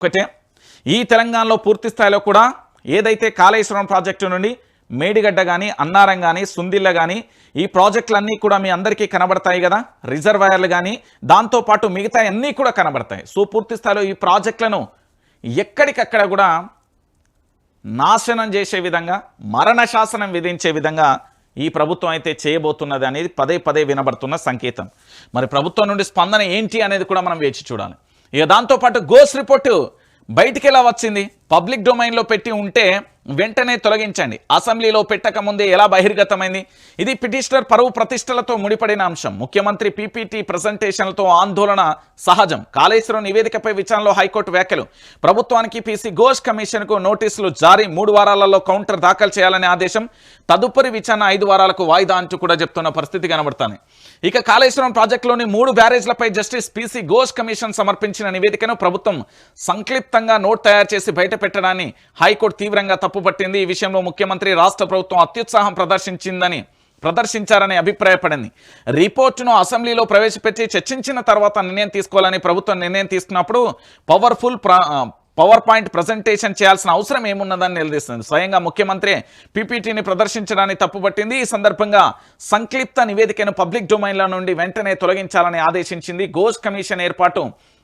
ఒకటే ఈ తెలంగాణలో పూర్తి స్థాయిలో కూడా ఏదైతే కాళేశ్వరం ప్రాజెక్టు నుండి మేడిగడ్డ కానీ అన్నారం కానీ సుందిల్ల కానీ ఈ ప్రాజెక్టులన్నీ కూడా మీ అందరికీ కనబడతాయి కదా. రిజర్వాయర్లు కానీ దాంతోపాటు మిగతా అన్నీ కూడా కనబడతాయి. సో పూర్తి స్థాయిలో ఈ ప్రాజెక్టులను ఎక్కడికక్కడ కూడా నాశనం చేసే విధంగా మరణ శాసనం విధించే విధంగా ఈ ప్రభుత్వం అయితే చేయబోతున్నది అనేది పదే పదే వినబడుతున్న సంకేతం. మరి ప్రభుత్వం నుండి స్పందన ఏంటి అనేది కూడా మనం వేచి చూడాలి. ఇక దాంతోపాటు గోస్ రిపోర్టు బయటికి ఎలా వచ్చింది? పబ్లిక్ డొమైన్లో పెట్టి ఉంటే వెంటనే తొలగించండి. అసెంబ్లీలో పెట్టక ముందే ఎలా బహిర్గతమైంది? ఇది పిటిషనర్ పరువు ప్రతిష్టలతో ముడిపడిన అంశం. ముఖ్యమంత్రి పీపీటీ ప్రజెంటేషన్లతో ఆందోళన సహజం. కాళేశ్వరం నివేదికపై విచారణలో హైకోర్టు వ్యాఖ్యలు. ప్రభుత్వానికి పీసీ ఘోష్ కమిషన్కు నోటీసులు జారీ. మూడు వారాలలో కౌంటర్ దాఖలు చేయాలనే ఆదేశం. తదుపరి విచారణ ఐదు వారాలకు వాయిదా అంటూ కూడా చెప్తున్న పరిస్థితి కనబడుతుంది. ఇక కాళేశ్వరం ప్రాజెక్టులోని మూడు బ్యారేజ్లపై జస్టిస్ పీసీ ఘోష్ కమిషన్ సమర్పించిన నివేదికను ప్రభుత్వం సంక్లిప్తంగా నోట్ తయారు చేసి బయట పెట్టడాన్ని హైకోర్టు తీవ్రంగా తప్పు తప్పుపట్టింది ఈ విషయంలో ముఖ్యమంత్రి రాష్ట్ర ప్రభుత్వం అత్యుత్సాహం ప్రదర్శించిందని ప్రదర్శించారని అభిప్రాయపడింది. రిపోర్టును అసెంబ్లీలో ప్రవేశపెట్టి చర్చించిన తర్వాత నిర్ణయం తీసుకోవాలని ప్రభుత్వం నిర్ణయం తీసుకున్నప్పుడు పవర్ఫుల్ పవర్ పాయింట్ ప్రజెంటేషన్ చేయాల్సిన అవసరం ఏమున్నదని నిలదీస్తుంది స్వయంగా ముఖ్యమంత్రి పీపీటీని ప్రదర్శించడాన్ని తప్పుపట్టింది. ఈ సందర్భంగా సంక్లిప్త నివేదికను పబ్లిక్ డొమైన్ల నుండి వెంటనే తొలగించాలని ఆదేశించింది. గోజ్ కమిషన్ ఏర్పాటు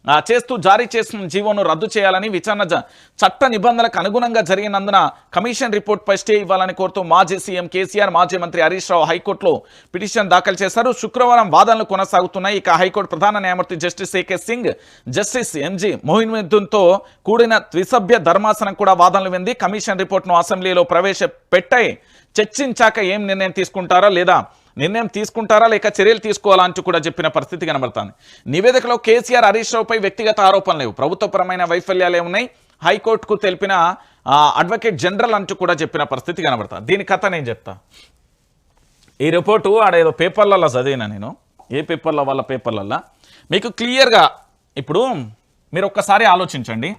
చేస్తూ జారీ చేసిన జీవోను రద్దు చేయాలని విచారణ జ- చట్ట నిబంధనలకు అనుగుణంగా జరిగినందున కమిషన్ రిపోర్ట్పై స్టే ఇవ్వాలని కోరుతూ మాజీ సీఎం కేసీఆర్ మాజీ మంత్రి హరీష్ రావు హైకోర్టులో పిటిషన్ దాఖలు చేశారు. శుక్రవారం వాదనలు కొనసాగుతున్నాయి. ఇక హైకోర్టు ప్రధాన న్యాయమూర్తి justice AK Singh justice MG మోహినుద్దీన్తో కూడిన ద్విసభ్య ధర్మాసనం కూడా వాదనలు వింది. కమిషన్ రిపోర్ట్ను అసెంబ్లీలో ప్రవేశపెట్టాయి. చర్చించాక ఏం నిర్ణయం తీసుకుంటారా లేదా నిర్ణయం తీసుకుంటారా లేక చర్యలు తీసుకోవాలా అంటూ కూడా చెప్పిన పరిస్థితి కనబడుతుంది. నివేదికలో కేసీఆర్ హరీష్ రావుపై వ్యక్తిగత ఆరోపణలు లేవు. ప్రభుత్వపరమైన వైఫల్యాలే ఉన్నాయి. హైకోర్టుకు తెలిపిన అడ్వకేట్ జనరల్ అంటూ కూడా చెప్పిన పరిస్థితి కనబడుతుంది. దీని కథ నేను చెప్తా. ఈ రిపోర్టు ఆడ ఏదో పేపర్లలో చదివినా నేను. ఏ పేపర్ల వాళ్ళ పేపర్లల్లో? మీకు క్లియర్గా ఇప్పుడు మీరు ఒక్కసారి ఆలోచించండి.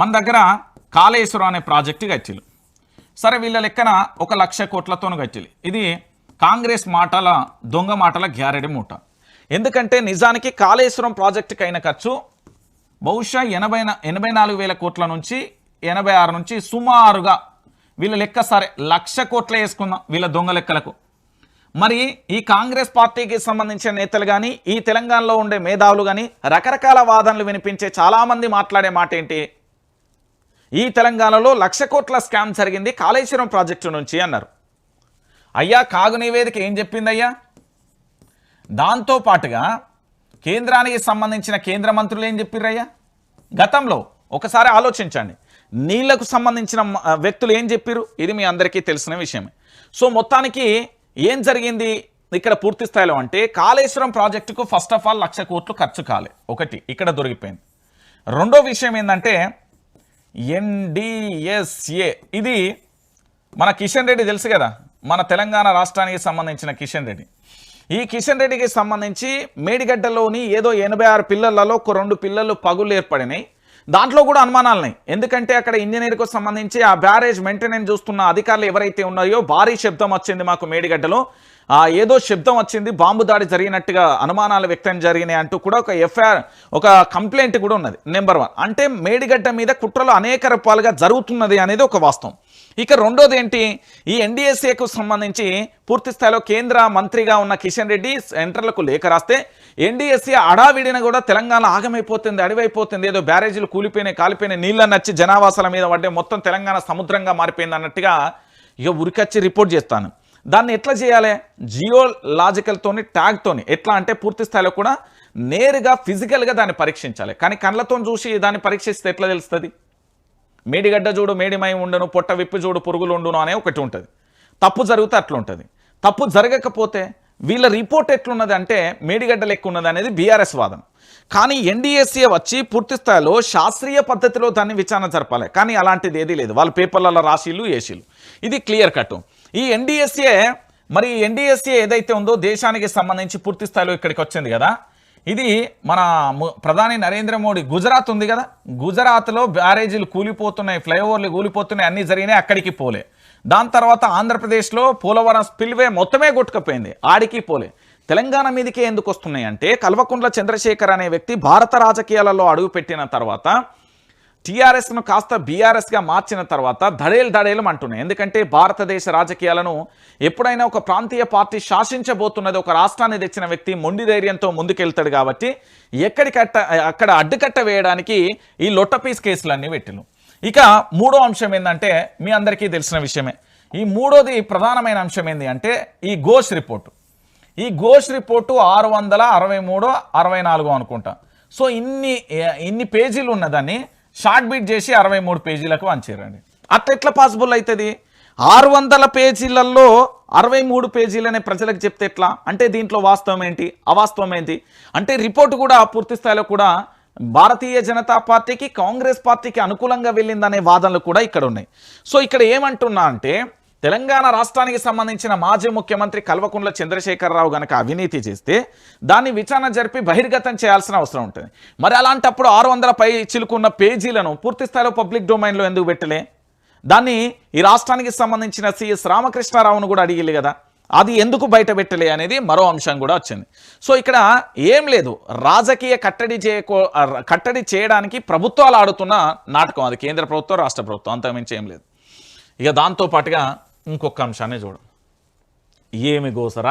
మన దగ్గర కాళేశ్వరం అనే ప్రాజెక్టు గచ్చిలు సరే వీళ్ళ లెక్కన ఒక లక్ష కోట్లతోనూ గచ్చిలు ఇది కాంగ్రెస్ మాటల దొంగ మాటల గ్యారెడి మూట. ఎందుకంటే నిజానికి కాళేశ్వరం ప్రాజెక్టుకి అయిన ఖర్చు బహుశా ఎనభై ఎనభై నాలుగు వేల కోట్ల నుంచి ఎనభై ఆరు నుంచి సుమారుగా వీళ్ళ లెక్క సరే లక్ష కోట్ల వేసుకుందాం వీళ్ళ దొంగ లెక్కలకు. మరి ఈ కాంగ్రెస్ పార్టీకి సంబంధించిన నేతలు కానీ ఈ తెలంగాణలో ఉండే మేధావులు కానీ రకరకాల వాదనలు వినిపించే చాలామంది మాట్లాడే మాట ఏంటి ఈ తెలంగాణలో లక్ష కోట్ల స్కామ్ జరిగింది కాళేశ్వరం ప్రాజెక్టు నుంచి అన్నారు. అయ్యా కాగు నివేదిక ఏం చెప్పిందయ్యా? దాంతో పాటుగా కేంద్రానికి సంబంధించిన కేంద్ర మంత్రులు ఏం చెప్పిర్రయ్యా? గతంలో ఒకసారి ఆలోచించండి. నీళ్ళకు సంబంధించిన వ్యక్తులు ఏం చెప్పిర్రు? ఇది మీ అందరికీ తెలిసిన విషయమే. సో మొత్తానికి ఏం జరిగింది? ఇక్కడ పూర్తి స్థాయిలో అంటే కాళేశ్వరం ప్రాజెక్టుకు ఫస్ట్ ఆఫ్ ఆల్ లక్ష కోట్లు ఖర్చు కాలే. ఒకటి ఇక్కడ దొరికిపోయింది. రెండో విషయం ఏంటంటే ఎన్డిఎస్ఏ ఇది మన కిషన్ రెడ్డి తెలుసు కదా? మన తెలంగాణ రాష్ట్రానికి సంబంధించిన కిషన్ రెడ్డి. ఈ కిషన్ రెడ్డికి సంబంధించి మేడిగడ్డలోని ఏదో ఎనభై ఆరు పిల్లలలో ఒక రెండు పిల్లలు పగులు ఏర్పడినాయి. దాంట్లో కూడా అనుమానాలున్నాయి ఎందుకంటే అక్కడ ఇంజనీర్కు సంబంధించి ఆ బ్యారేజ్ మెయింటెనెన్స్ చూస్తున్న అధికారులు ఎవరైతే ఉన్నాయో భారీ శబ్దం వచ్చింది మాకు మేడిగడ్డలో. ఏదో శబ్దం వచ్చింది బాంబు దాడి జరిగినట్టుగా అనుమానాలు వ్యక్తం జరిగినాయి అంటూ కూడా ఒక ఎఫ్ఐఆర్ ఒక కంప్లైంట్ కూడా ఉన్నది నెంబర్ వన్. అంటే మేడిగడ్డ మీద కుట్రలు అనేక రూపాలుగా జరుగుతున్నది అనేది ఒక వాస్తవం. ఇక రెండోది ఏంటి? ఈ ఎన్డీఎస్ఏకు సంబంధించి పూర్తి స్థాయిలో కేంద్ర మంత్రిగా ఉన్న కిషన్ రెడ్డి సెంటర్లకు లేఖ రాస్తే ఎన్డీఎస్ఏ అడావిడిన కూడా తెలంగాణ ఆగమైపోతుంది అడివైపోతుంది ఏదో బ్యారేజీలు కూలిపోయినాయి కాలిపోయినాయి నీళ్ళ నచ్చి జనావాసాల మీద పడ్డే మొత్తం తెలంగాణ సముద్రంగా మారిపోయింది అన్నట్టుగా ఇక ఉరికొచ్చి రిపోర్ట్ చేస్తాను. దాన్ని ఎట్లా చేయాలి? జియో లాజికల్తోని ట్యాగ్తోని. ఎట్లా అంటే పూర్తి స్థాయిలో కూడా నేరుగా ఫిజికల్గా దాన్ని పరీక్షించాలి. కానీ కళ్ళతో చూసి దాన్ని పరీక్షిస్తే ఎట్లా తెలుస్తుంది? మేడిగడ్డ చూడు మేడిమై ఉండను పొట్ట విప్పి చూడు పురుగులు ఉండును అనే ఒకటి ఉంటుంది. తప్పు జరిగితే అట్లుంటుంది. తప్పు జరగకపోతే వీళ్ళ రిపోర్ట్ ఎట్లున్నది అంటే మేడిగడ్డ లెక్క ఉన్నది అనేది బీఆర్ఎస్ వాదన. కానీ ఎన్డీఎస్ఏ వచ్చి పూర్తి స్థాయిలో శాస్త్రీయ పద్ధతిలో దాన్ని విచారణ జరపాలి. కానీ అలాంటిది ఏదీ లేదు. వాళ్ళ పేపర్లలో రాశీలు ఏసీలు ఇది క్లియర్ కట్. ఈ ఎన్డీఎస్ఏ మరి ఎన్డీఎస్ఏ ఏదైతే ఉందో దేశానికి సంబంధించి పూర్తి స్థాయిలో ఇక్కడికి వచ్చింది కదా ఇది మన ప్రధాని నరేంద్ర మోడీ గుజరాత్ ఉంది కదా గుజరాత్లో బ్యారేజీలు కూలిపోతున్నాయి ఫ్లైఓవర్లు కూలిపోతున్నాయి అన్నీ జరిగినాయి అక్కడికి పోలే. దాని తర్వాత ఆంధ్రప్రదేశ్లో పోలవరం స్పిల్వే మొత్తమే కొట్టుకుపోయింది ఆడికి పోలే. తెలంగాణ మీదకే ఎందుకు వస్తున్నాయి అంటే కల్వకుంట్ల చంద్రశేఖర్ అనే వ్యక్తి భారత రాజకీయాలలో అడుగుపెట్టిన తర్వాత టీఆర్ఎస్ను కాస్త బీఆర్ఎస్గా మార్చిన తర్వాత దడేలు దడేలు అంటున్నాయి. ఎందుకంటే భారతదేశ రాజకీయాలను ఎప్పుడైనా ఒక ప్రాంతీయ పార్టీ శాసించబోతున్నది ఒక రాష్ట్రాన్ని తెచ్చిన వ్యక్తి మొండి ధైర్యంతో ముందుకెళ్తాడు కాబట్టి ఎక్కడికట్ట అక్కడ అడ్డుకట్ట వేయడానికి ఈ లొట్టపీస్ కేసులన్నీ పెట్టిను ఇక మూడో అంశం ఏంటంటే మీ అందరికీ తెలిసిన విషయమే. ఈ మూడోది ప్రధానమైన అంశం ఏంటి అంటే ఈ ఘోష్ రిపోర్టు. ఈ ఘోష్ రిపోర్టు ఆరు వందల అరవై మూడు అరవై నాలుగు అనుకుంటా. సో ఇన్ని ఇన్ని పేజీలు ఉన్నదాన్ని షార్ట్ బీట్ చేసి అరవై మూడు పేజీలకు వంచారండి. అట్లా ఎట్లా పాసిబుల్ అవుతుంది ఆరు వందల పేజీలలో అరవై మూడు పేజీలనే ప్రజలకు చెప్తే ఎట్లా? అంటే దీంట్లో వాస్తవం ఏంటి? అవాస్తవం ఏంటి? అంటే రిపోర్ట్ కూడా పూర్తి స్థాయిలో కూడా భారతీయ జనతా పార్టీకి కాంగ్రెస్ పార్టీకి అనుకూలంగా వెళ్ళిందనే వాదనలు కూడా ఇక్కడ ఉన్నాయి. సో ఇక్కడ ఏమంటున్నా అంటే తెలంగాణ రాష్ట్రానికి సంబంధించిన మాజీ ముఖ్యమంత్రి కల్వకుంట్ల చంద్రశేఖరరావు గనక అవినీతి చేస్తే దాన్ని విచారణ జరిపి బహిర్గతం చేయాల్సిన అవసరం ఉంటుంది. మరి అలాంటప్పుడు ఆరు వందల పై చిలుకున్న పేజీలను పూర్తి స్థాయిలో పబ్లిక్ డొమైన్లో ఎందుకు పెట్టలే? దాన్ని ఈ రాష్ట్రానికి సంబంధించిన సిఎస్ రామకృష్ణారావును కూడా అడిగిల్లు కదా. అది ఎందుకు బయట పెట్టలే అనేది మరో అంశం కూడా వచ్చింది. సో ఇక్కడ ఏం లేదు. రాజకీయ కట్టడి చేయకో కట్టడి చేయడానికి ప్రభుత్వాలు ఆడుతున్న నాటకం. అది కేంద్ర ప్రభుత్వం రాష్ట్ర ప్రభుత్వం. అంతకుమించి ఏం లేదు. ఇక దాంతో పాటుగా ఇంకొక అంశాన్ని చూడం. ఏమి గోసరా